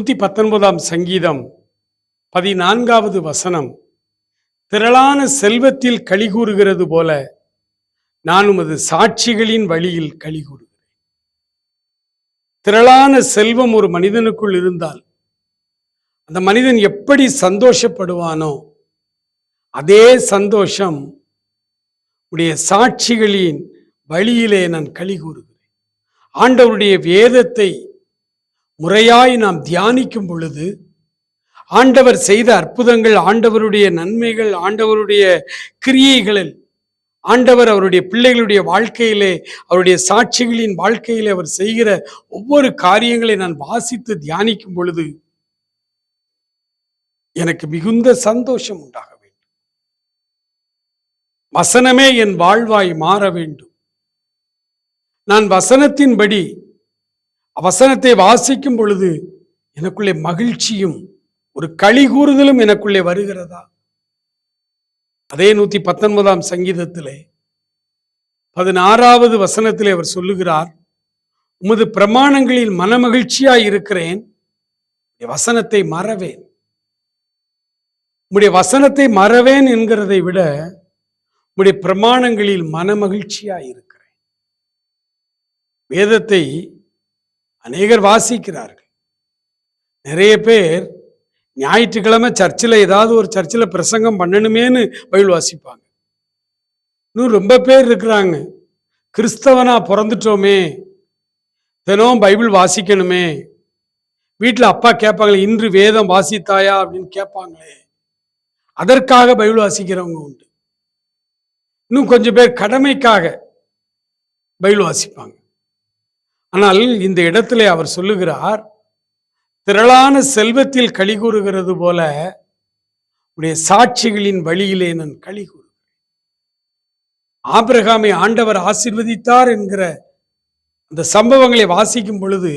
நூத்தி பத்தொன்பதாம் சங்கீதம் பதினான்காவது வசனம். திரளான செல்வத்தில் களி கூறுகிறது போல நான் உமது சாட்சிகளின் வழியில் களி கூறுகிறேன். திரளான செல்வம் ஒரு மனிதனுக்குள் இருந்தால் அந்த மனிதன் எப்படி சந்தோஷப்படுவானோ அதே சந்தோஷம் உடைய சாட்சிகளின் வழியிலே நான் களி கூறுகிறேன். ஆண்டவருடைய வேதத்தை முறையாய் நாம் தியானிக்கும் பொழுது ஆண்டவர் செய்த அற்புதங்கள் ஆண்டவருடைய நன்மைகள் ஆண்டவருடைய கிரியைகளில் ஆண்டவர் அவருடைய பிள்ளைகளுடைய வாழ்க்கையிலே அவருடைய சாட்சிகளின் வாழ்க்கையிலே அவர் செய்கிற ஒவ்வொரு காரியங்களை நான் வாசித்து தியானிக்கும் பொழுது எனக்கு மிகுந்த சந்தோஷம் உண்டாக வேண்டும். வசனமே என் வாழ்வாய் மாற வேண்டும். நான் வசனத்தின்படி வசனத்தை வாசிக்கும் பொழுது எனக்குள்ளே மகிழ்ச்சியும் ஒரு களி கூறுதலும் எனக்குள்ளே வருகிறதா? அதே நூத்தி பத்தொன்பதாம் சங்கீதத்திலே பதினாறாவது வசனத்திலே அவர் சொல்லுகிறார் உமது பிரமாணங்களில் மனமகிழ்ச்சியாய் இருக்கிறேன் வசனத்தை மறவேன். உம்முடைய வசனத்தை மறவேன் என்கிறதை விட உம்முடைய பிரமாணங்களில் மனமகிழ்ச்சியாய் இருக்கிறேன். வேதத்தை அநேகர் வாசிக்கிறார்கள். நிறைய பேர் ஞாயிற்றுக்கிழமை சர்ச்சில் ஏதாவது ஒரு சர்ச்சில் பிரசங்கம் பண்ணணுமேன்னு பைபிள் வாசிப்பாங்க. இன்னும் ரொம்ப பேர் இருக்கிறாங்க. கிறிஸ்தவனா பிறந்துட்டோமே. தினம் பைபிள் வாசிக்கணுமே. வீட்டில் அப்பா கேட்பாங்களே இன்று வேதம் வாசித்தாயா? அப்படின்னு கேட்பாங்களே. அதற்காக பைபிள் வாசிக்கிறவங்க உண்டு. இன்னும் கொஞ்சம் பேர் கடமைக்காக பைபிள் வாசிப்பாங்க. ஆனால் இந்த இடத்திலே அவர் சொல்லுகிறார் திரளான செல்வத்தில் களி கூறுகிறது போல உடைய சாட்சிகளின் வழியிலே நான் களி கூறுகிறேன். ஆபிரகாமை ஆண்டவர் ஆசிர்வதித்தார் என்கிற அந்த சம்பவங்களை வாசிக்கும் பொழுது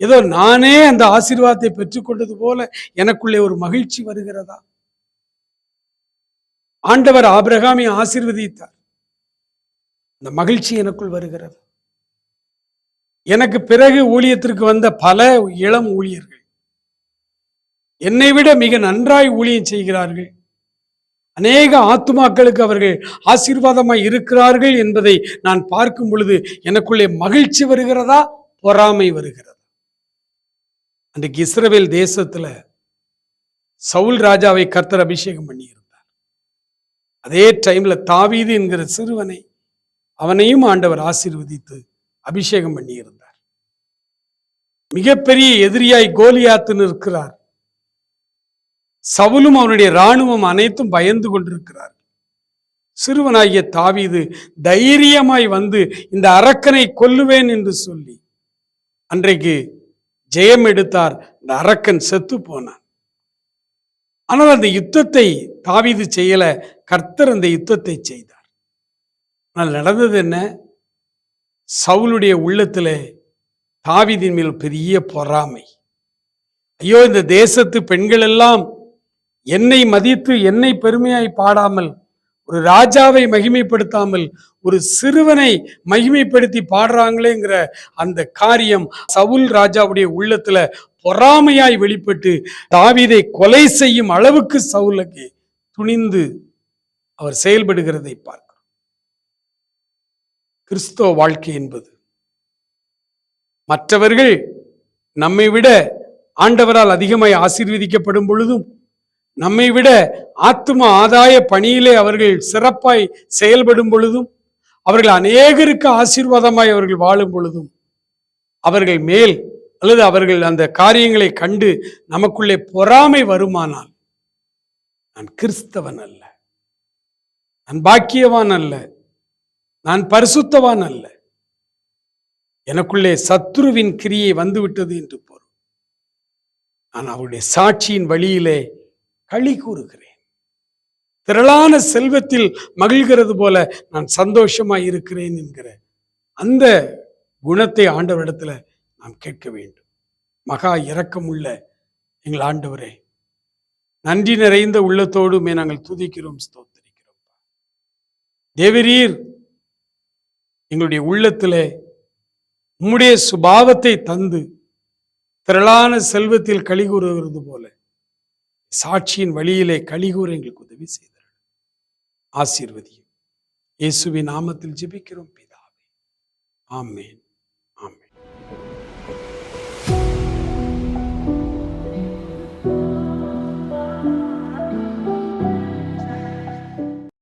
ஏதோ நானே அந்த ஆசீர்வாதத்தை பெற்றுக்கொண்டது போல எனக்குள்ளே ஒரு மகிழ்ச்சி வருகிறதா? ஆண்டவர் ஆபிரகாமை ஆசிர்வதித்தார். அந்த மகிழ்ச்சி எனக்குள் வருகிறது. எனக்கு பிறகு ஊழியத்திற்கு வந்த பல இளம் ஊழியர்கள். என்னை விட மிக நன்றாய் ஊழியம் செய்கிறார்கள். அநேக ஆத்துமாக்களுக்கு அவர்கள் ஆசீர்வாதமாய் இருக்கிறார்கள் என்பதை நான் பார்க்கும் பொழுது எனக்குள்ளே மகிழ்ச்சி வருகிறதா? பொறாமை வருகிறதா? அன்றைக்கு இஸ்ரவேல் தேசத்துல சவுல் ராஜாவை கர்த்தர் அபிஷேகம் பண்ணியிருந்தார். அதே டைம்ல தாவீது என்கிற சிறுவனை அவனையும் ஆண்டவர் ஆசீர்வதித்து அபிஷேகம் பண்ணியிருந்தார். மிகப்பெரிய எதிரியாய் கோலியாத்து நிற்கிறார் சவுலும் அவனுடைய இராணுவம் அனைத்தும் பயந்து கொண்டிருக்கிறார். சிறுவனாகிய தாவீது தைரியமாய் வந்து இந்த அரக்கனை கொல்லுவேன் என்று சொல்லி அன்றைக்கு ஜெயம் எடுத்தார். இந்த அரக்கன் செத்து போனான். ஆனால் அந்த யுத்தத்தை தாவீது செய்யல. கர்த்தர் அந்த யுத்தத்தை செய்தார். ஆனால் நடந்தது என்ன? சவுளுடைய உள்ளத்தில் தாவிதின் மேல் பெரிய பொறாமை. ஐயோ இந்த தேசத்து பெண்கள் எல்லாம் என்னை மதித்து என்னை பெருமையாய் பாடாமல் ஒரு ராஜாவை மகிமைப்படுத்தாமல் ஒரு சிறுவனை மகிமைப்படுத்தி பாடுறாங்களேங்கிற அந்த காரியம் சவுல் ராஜாவுடைய உள்ளத்துல பொறாமையாய் வெளிப்பட்டு தாவிதை கொலை செய்யும் அளவுக்கு சவுலுக்கு துணிந்து அவர் செயல்படுகிறதை பார்க்கிறோம். கிறிஸ்தவ வாழ்க்கை என்பது. மற்றவர்கள் நம்மை விட ஆண்டவரால் அதிகமாய் ஆசீர்வதிக்கப்படும் பொழுதும் நம்மை விட ஆத்ம ஆதாய பணியிலே அவர்கள் சிறப்பாய் செயல்படும் பொழுதும் அவர்கள் அநேகருக்கு ஆசீர்வாதமாய் அவர்கள் வாழும் பொழுதும் அவர்கள் மேல் அல்லது அவர்கள் அந்த காரியங்களை கண்டு நமக்குள்ளே பொறாமை வருமானால் நான் கிறிஸ்தவன் அல்ல. நான் பாக்கியவான் அல்ல. நான் பரிசுத்தவான் அல்ல. எனக்குள்ளே சத்ருவின் கிரியை வந்துவிட்டது என்று பொருள். நான் அவருடைய சாட்சியின் வழியிலே களி கூறுகிறேன். திரளான செல்வத்தில் மகிழ்கிறது போல நான் சந்தோஷமாய் இருக்கிறேன் என்கிற அந்த குணத்தை ஆண்டவரிடத்துல நாம் கேட்க வேண்டும். மகா இரக்கமுள்ள எங்கள் ஆண்டவரே நன்றி நிறைந்த உள்ளத்தோடுமே நாங்கள் துதிக்கிறோம் ஸ்தோத்தரிக்கிறோம். தேவரீர் எங்களுடைய உள்ளத்திலே உம்முடைய சுபாவத்தை தந்து திரளான செல்வத்தில் களி கூறுகிறது போல சாட்சியின் வழியிலே களி கூற எங்களுக்கு உதவி செய்தார் ஆசீர்வதியும். இயேசுவின் நாமத்தில் ஜெபிக்கிறோம் பிதாவே. ஆமென்.